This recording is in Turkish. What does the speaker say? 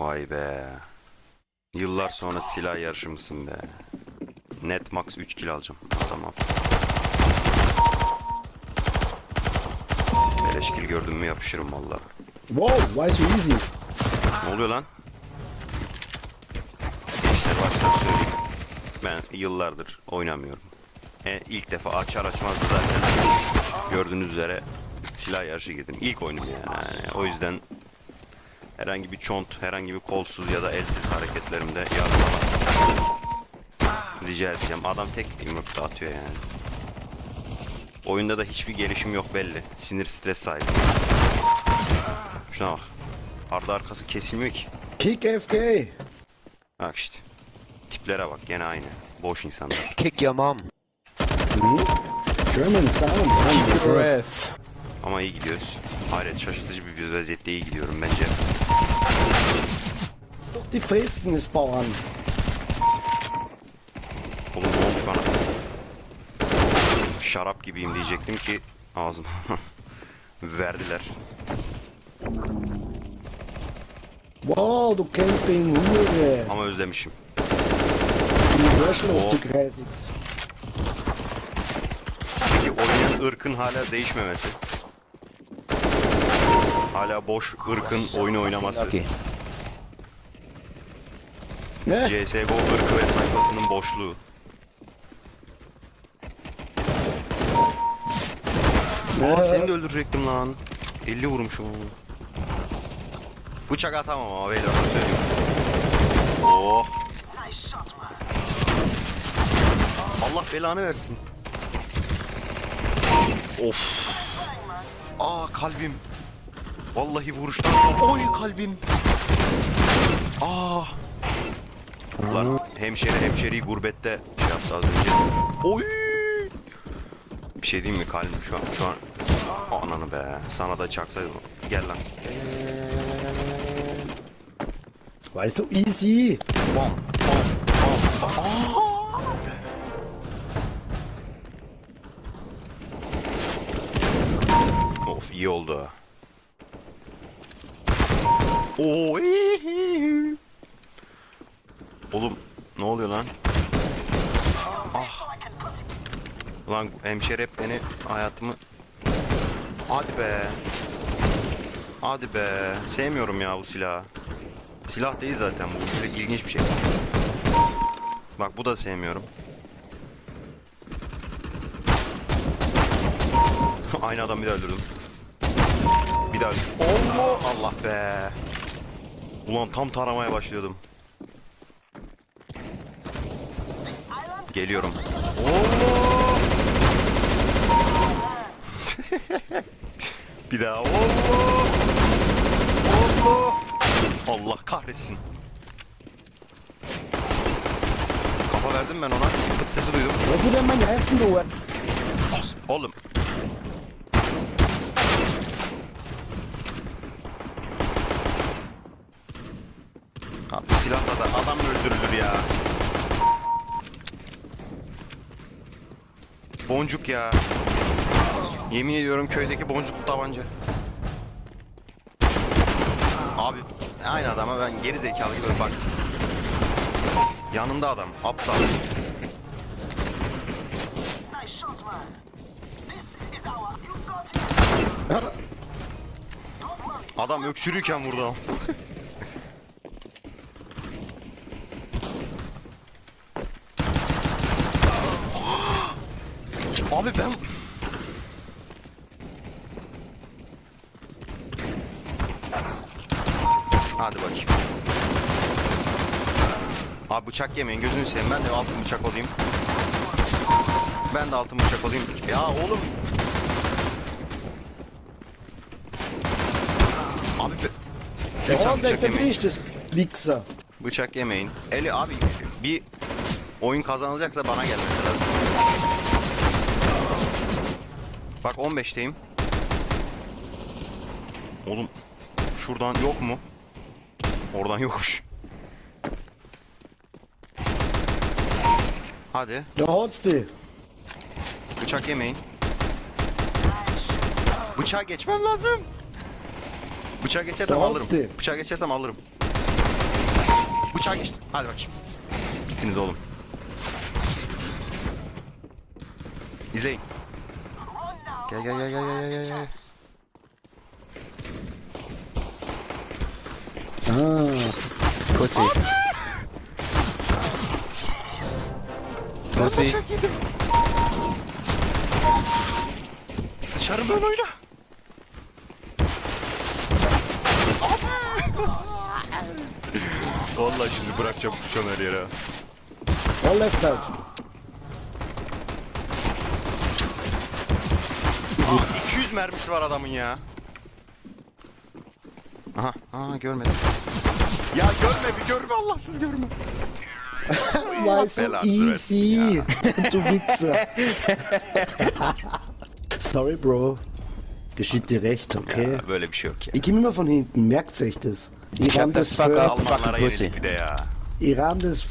Vay be. Yıllar sonra silah yarışı mısın be? Net max 3 kill alacağım. Tamam. Beleş kill gördüm mü yapışırım valla. Wow, why so easy? Ne oluyor lan? Gençler baştan söyleyeyim. Ben yıllardır oynamıyorum. E, ilk defa açar açmaz zaten gördüğünüz üzere silah yarışı girdim. İlk oyunum yani. Yani O yüzden herhangi bir çont, herhangi bir kolsuz ya da elsiz hareketlerimde yargılamazsın. Rica edeceğim. Adam tek yumrukta atıyor yani. Oyunda da hiçbir gelişim yok belli. Sinir stres sahibi. Şuna bak. Arda arkası kesilmiyor ki. Kick FK. Bak işte. Tiplere bak gene aynı. Boş insanlar. Kick your mom. German sound. Ama iyi gidiyoruz. Hayret şaşırtıcı bir vaziyette iyi gidiyorum bence. Doch die Festen ist Bauern. Oğlum ne olmuş bana? Şarap gibiyim diyecektim ki ağzım. Verdiler. Wow, du Camping Hure. Ama özlemişim. Die the Classics. Peki oyunun ırkın hala değişmemesi. Hala boş ırkın oyunu oynaması. Ne? CSGO ırkı ve tayfasının boşluğu. Aa seni de öldürecektim lan. 50 vurmuşum onu. Bıçak atamam ama beyler onu söyleyeyim. Oh. Allah belanı versin. Of. Aa kalbim. Vallahi vuruştan sonra oy kalbim. Aa. Lan hemşeri hemşeriyi gurbette şey yaptı az önce. Oy. Bir şey diyeyim mi kalbim şu an şu an ananı be sana da çaksaydım. Gel lan. Why so easy? Bom bom bom. Aa! Of iyi oldu. Oo. Oğlum ne oluyor lan? Ah. Lan hemşire hep beni hayatımı Hadi be. Hadi be. Sevmiyorum ya bu silahı. Silah değil zaten bu. İlginç bir şey. Bak bu da sevmiyorum. Aynı adam bir daha öldürdüm. Bir daha öldürdüm. Allah Allah be. Ulan tam taramaya başlıyordum. Geliyorum. Allah! bir daha. Allah! Allah! Allah kahretsin. Kafa verdim ben ona. Pıt sesi duydum. Oğlum. Abi silahla da adam öldürülür ya. Boncuk ya. Yemin ediyorum köydeki boncuk tabanca. Abi aynı adama ben geri zekalı gibi bak. Yanında adam aptal. Adam öksürürken vurdu. Abi ben... Hadi bakayım. Abi bıçak yemeyin gözünü seveyim ben de altın bıçak olayım. Ben de altın bıçak olayım. Ya oğlum. Abi be- Bıçak, bıçak yemeyin. Wichser. Bıçak yemeyin. Eli abi bir oyun kazanılacaksa bana gelmesi lazım. Bak 15'teyim. Oğlum şuradan yok mu? Oradan yokmuş. Hadi Der Hornste. bıçak yemeyin. Bıçağa geçmem lazım. Bıçağa geçersem Tamam, alırım. Steve. Bıçağa geçersem alırım. Bıçağa geçti. Hadi bakayım. Bittiniz oğlum. İzleyin. Gel gel gel gel gel gel gel. Ah, Pussy. Pussy. Bıçak yedim. Sıçarım ben oyuna. Vallahi şimdi bırakacağım kuşan her yere. one left side. Aa, 200 mermisi var adamın ya. Aha, aha görmedim. Ya görme bir görme Allahsız görme. Why so easy? du Wichser. Sorry, Bro. Geschieht dir recht, okay? Ya, böyle bir şey yok ya. Ich komme immer von hinten, merkt euch das. Ich hab rahm das. Almanlara yenildik bir de ya. ich rahm das